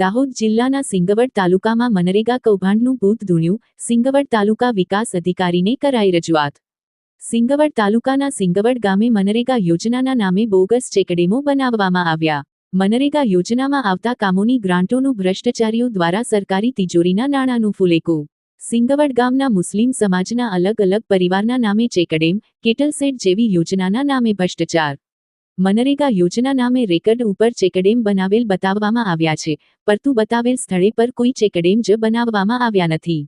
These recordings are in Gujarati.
દાહોદ જિલ્લાના સિંગવડ તાલુકામાં મનરેગા કૌભાંડનું ભૂત ધૂણ્યું, સિંગવડ તાલુકા વિકાસ અધિકારીને કરાઈ રજૂઆત. સિંગવડ તાલુકાના સિંગવડ ગામે મનરેગા યોજનાના નામે બોગસ ચેકડેમો બનાવવામાં આવ્યા. મનરેગા યોજનામાં આવતા કામોની ગ્રાન્ટોનું ભ્રષ્ટાચારીઓ દ્વારા સરકારી તિજોરીના નાણાંનું ફુલેકું. સિંગવડ ગામના મુસ્લિમ સમાજના અલગ અલગ પરિવારના નામે ચેકડેમ કેટલ સેટ જેવી યોજનાના નામે ભ્રષ્ટાચાર. મનરેગા યોજના નામે રેકર્ડ ઉપર ચેકડેમ બનાવેલ બતાવવામાં આવ્યા છે, પરતું બતાવેલ સ્થળે પર કોઈ ચેકડેમ જ બનાવવામાં આવ્યા નથી.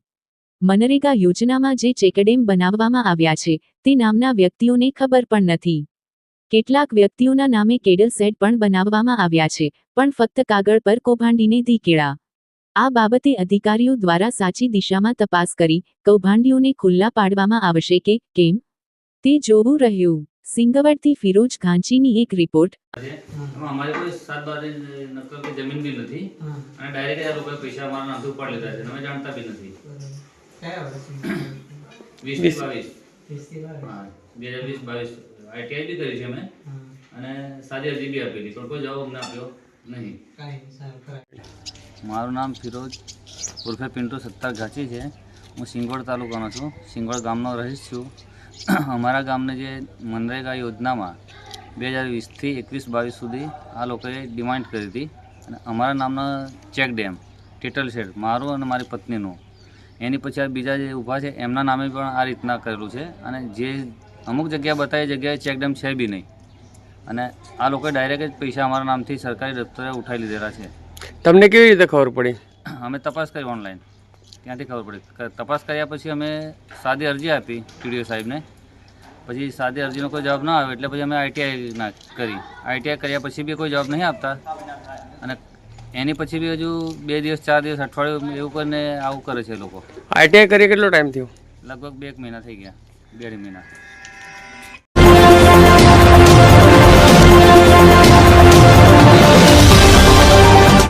મનરેગા યોજનામાં જે ચેકડેમ બનાવવામાં આવ્યા છે, તે નામના વ્યક્તિઓને ખબર પણ નથી. કેટલાક વ્યક્તિઓના નામે કેડલ સેટ પણ બનાવવામાં આવ્યા છે, પણ ફક્ત કાગળ પર કૌભાંડીને ધીકેળા આ બાબતે અધિકારીઓ દ્વારા સાચી દિશામાં તપાસ કરી, કૌભાંડીઓને ખુલ્લા પાડવામાં આવશે કે કેમ? તે જોવું રહ્યું. સિંગવડથી ફિરોજ ખાંચીની એક રિપોર્ટ. અમારે કોઈ સાત બારે નકલ કે જમીન બી નથી. અને ડાયરેક્ટ આ લોકોએ પૈસા અમારા નામથી ઉપાડ લીધા છે. અમે જાણતા બી નથી. વીસથી બાવીસ. બે હજાર વીસ બાવીસ. આઈટીઆઈ બી કરી છે અમે. અને સાદી અરજી બી આપેલી પણ કોઈ જવાબ અમને આપ્યો નહીં. મારું નામ ફિરોજ ઉર્ફે પિન્ટુ સત્તાર ઘાંચી છે. હું સિંગવડ તાલુકાનો છું. સિંગવડ ગામનો રહીશ છું. અમારા ગામને જે મનરેગા યોજનામાં બે હજાર વીસથી એકવીસ બાવીસ સુધી આ લોકોએ ડિમાન્ડ કરી હતી. અને અમારા નામનો ચેક ડેમ ટેટલ શેડ મારું અને મારી પત્નીનું. એની પછી આ બીજા જે ઊભા છે એમના નામે પણ આ રીતના કરેલું છે. અને જે અમુક જગ્યા બતાવી જગ્યાએ ચેક ડેમ છે બી નહીં. અને આ લોકોએ ડાયરેક્ટ જ પૈસા અમારા નામથી સરકારી દફતરે ઉઠાવી લીધેલા છે. તમને કેવી રીતે ખબર પડી? અમે તપાસ કરી ઓનલાઈન. ત્યાંથી ખબર પડી? તપાસ કર્યા પછી અમે સાદી અરજી આપી ટીડીઓ સાહેબને. પછી સાદી અરજીનો કોઈ જવાબ ના આવે એટલે પછી અમે આઈટીઆઈ ના કરી. આઈટીઆઈ કર્યા પછી બી કોઈ જવાબ નહીં આપતા. અને એની પછી બી હજુ બે દિવસ ચાર દિવસ અઠવાડિયું એવું કરીને આવું કરે છે લોકો. આઈટીઆઈ કરી કેટલો ટાઈમ થયો? લગભગ બે એક મહિના થઈ ગયા બે મહિના.